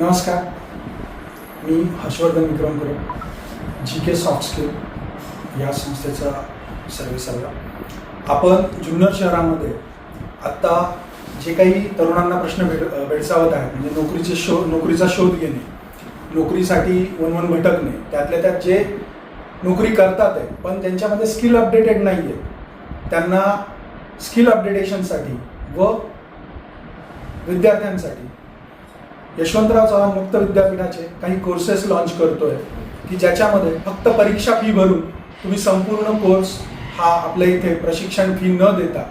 नमस्कार. मी Harshvardhan Vikrampure G K soft skill या संस्थेचा सर्विस आला आपण जुन्नर शहरामध्ये आत्ता जे काही तरुणांना प्रश्न भेड भेडसावत आहेत म्हणजे नोकरीचे शोध नोकरीचा शोध घेणे नोकरीसाठी वन वन भटकणे त्यातल्या त्यात जे नोकरी करतात आहे पण त्यांच्यामध्ये स्किल अपडेटेड नाही आहे त्यांना स्किल अपडेटेशनसाठी व विद्यार्थ्यांसाठी यशवंतराव चव्हाण मुक्त विद्यापीठाचे काही कोर्सेस लॉन्च करतोय की ज्याच्यामध्ये फक्त परीक्षा फी भरून तुम्ही संपूर्ण कोर्स हा आपल्या इथे प्रशिक्षण फी न देता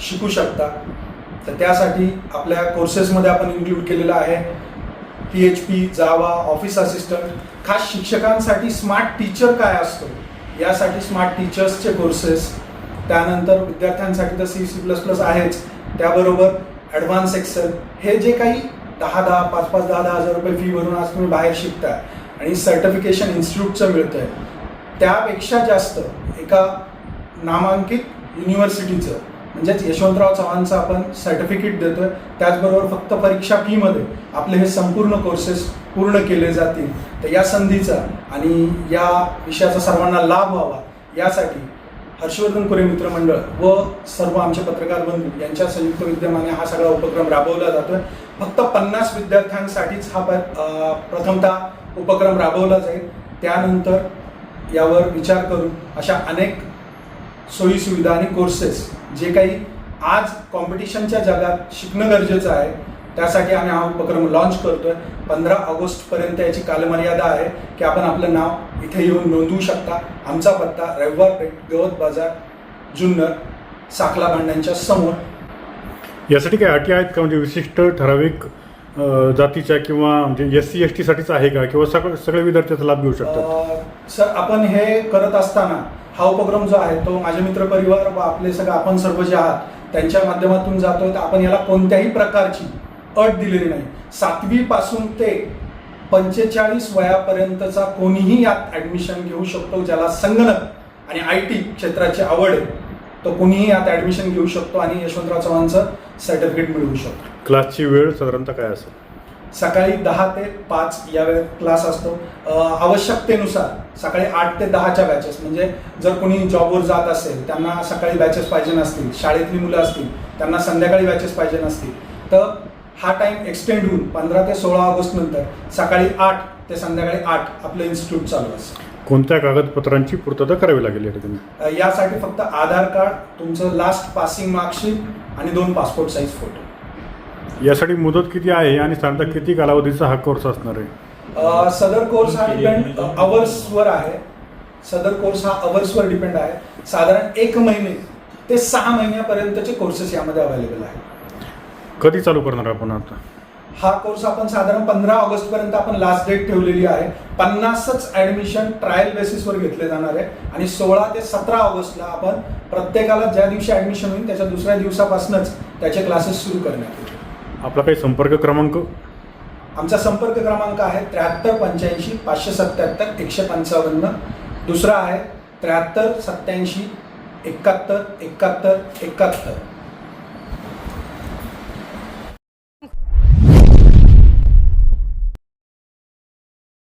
शिकू शकता. तर त्यासाठी आपल्या कोर्सेसमध्ये आपण इन्क्लूड केलेलं आहे P H P Java office assistant खास शिक्षकांसाठी स्मार्ट टीचर काय असतो? यासाठी स्मार्ट टीचर्सचे कोर्सेस त्यानंतर विद्यार्थ्यांसाठी तर सी सी प्लस प्लस आहेच. त्याबरोबर ॲडव्हान्स एक्सेल हे जे काही दहा दहा पाच पाच दहा दहा हजार रुपये फी भरून आज तुम्ही बाहेर शिकताय. आणि सर्टिफिकेशन इन्स्टिट्यूटचं मिळतं आहे त्यापेक्षा जास्त एका नामांकित युनिव्हर्सिटीचं म्हणजेच यशवंतराव चव्हाणचं आपण सर्टिफिकेट देतोय. त्याचबरोबर फक्त परीक्षा फीमध्ये आपले हे संपूर्ण कोर्सेस पूर्ण केले जातील. तर या संधीचा आणि या विषयाचा सर्वांना लाभ व्हावा यासाठी हर्षवर्धन कोरे मित्रमंडळ व सर्व आमचे पत्रकार बंधू यांच्या संयुक्त विद्यमाने हा सगळा उपक्रम राबवला जातोय. फक्त पन्नास विद्यार्थ्यांसाठीच हा प- प्रथमतः उपक्रम राबवला जाईल. त्यानंतर यावर विचार करून अशा अनेक सोयीसुविधा आणि कोर्सेस जे काही आज कॉम्पिटिशनच्या जगात शिकणं गरजेचं आहे त्यासाठी आम्ही हा उपक्रम लॉन्च करतोय. पंधरा ऑगस्टपर्यंत याची कालमर्यादा आहे की आपण आपलं नाव इथे येऊन नोंदवू शकता. आमचा पत्ता रविवार पेठ गवत बाजार जुन्नर साखला भांड्यांच्या समोर. यासाठी काही अटी आहेत का? म्हणजे विशिष्ट ठराविक जातीच्या किंवा म्हणजे एस सी एस टीसाठीच आहे का? किंवा सगळे सगळे विद्यार्थी त्याचा लाभ घेऊ शकतात? अ, सर आपण हे करत असताना हा उपक्रम जो आहे तो माझे मित्र परिवार व आपले सगळं आपण सर्व जे आहात त्यांच्या माध्यमातून जातोय. तर आपण याला कोणत्याही प्रकारची अट दिलेली नाही. सातवी पासून ते पंचेचाळीस वयापर्यंतचा कोणीही यात ऍडमिशन घेऊ शकतो ज्याला संगणक आणि आय टी क्षेत्राची आवड आहे तो कोणीही यात ऍडमिशन घेऊ शकतो आणि यशवंतराव चव्हाणचं सर्टिफिकेट मिळवू शकतो. क्लासची वेळ साधारणतः काय असेल? सकाळी दहा ते पाच या वेळेत क्लास असतो. आवश्यकतेनुसार सकाळी आठ ते दहाच्या बॅचेस म्हणजे जर कोणी जॉबवर जात असेल त्यांना सकाळी बॅचेस पाहिजे नसतील शाळेतली मुलं असतील त्यांना संध्याकाळी बॅचेस पाहिजे नसतील तर हा टाइम एक्सटेंड होऊन पंधरा ते सोळा ऑगस्ट नंतर सकाळी आठ ते संध्याकाळी आठ आपलं इन्स्टिट्यूट चालू असेल कोणत्या कागदपत्रांची पूर्तता करावी लागेल या ठिकाणी यासाठी फक्त आधार कार्ड तुमचं लास्ट पासिंग मार्कशीट आणि दोन पासपोर्ट साईज फोटो यासाठी मुदत किती आहे आणि साधारणतः किती कालावधीचा हा कोर्स असणार आहे? सदर कोर्स हा डिपेंड अवर्सवर आहे. सदर कोर्स हा अवर्सवर डिपेंड आहे. साधारण एक महिने ते सहा महिन्यापर्यंतचे कोर्सेस यामध्ये अवेलेबल आहेत. कधी चालू करणार आपण आता? हा कोर्स आपण साधारण पंधरा ऑगस्ट पर्यंत आपण लास्ट डेट ठेवलेली आहे. पन्नासच ऍडमिशन ट्रायल बेसिसवर घेतले जाणार आहे. आणि सोळा ते सतरा ऑगस्टला आपण प्रत्येकाला ज्या दिवशी ऍडमिशन होईल त्याच्या दुसऱ्या दिवसापासूनच त्याचे क्लासेस सुरू करण्यात येतील. आपला काही संपर्क क्रमांक? आमचा संपर्क क्रमांक आहे त्र्याहत्तर पंच्याऐंशी पाचशे सत्त्याहत्तर एकशे पंचावन्न. दुसरा आहे त्र्याहत्तर सत्याऐंशी एकाहत्तर एकाहत्तर एकाहत्तर.